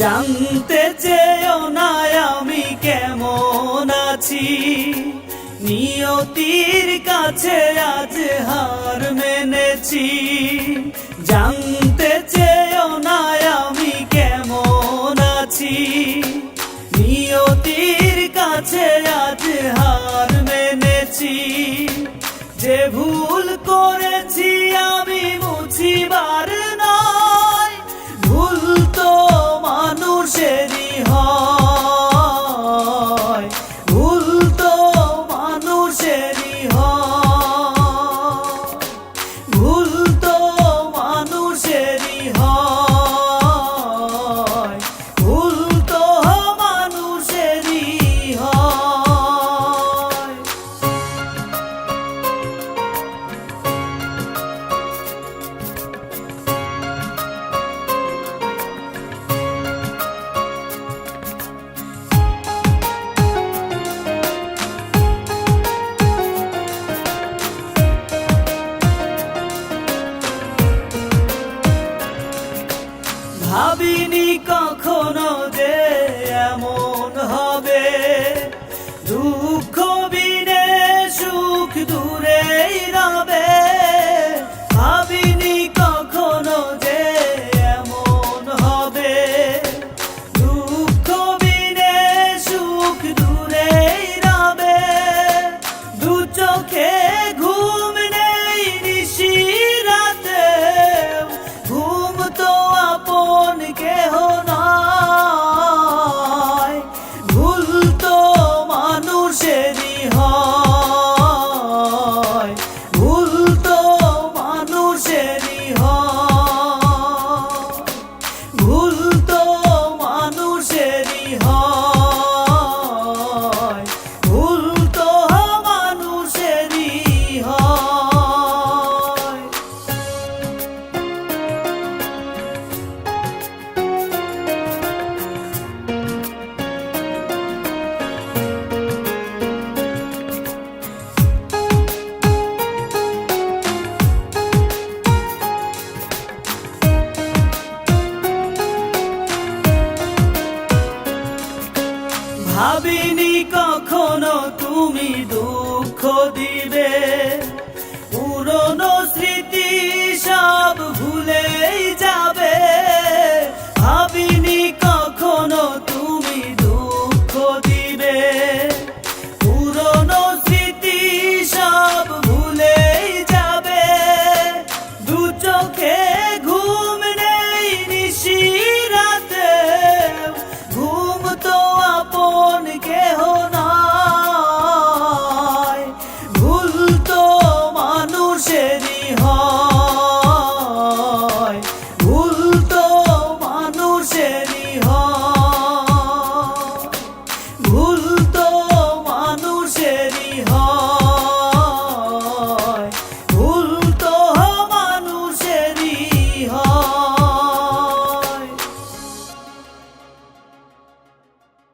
জানতে চেয়েও না আমি কেমন আছি। নিয়তির কাছে আজ হার মেনেছি। জানতে চেয়েও না আমি কেমন আছি। নিয়তির কাছে আজ হার মেনেছি। যে ভুল করেছি আমি মুছিবার ভাবিনি কখনো যে এমন হবে। দুঃখ বিনে সুখ দূরেই রবে। ভাবিনি কখনো তুমি দুঃখ দিবে। পুরনো স্মৃতি সব ভুলেই যাবে। ভাবিনি কখনো তুমি দুঃখ দিবে। পুরনো স্মৃতি সব ভুলেই যাবে। দু চোখে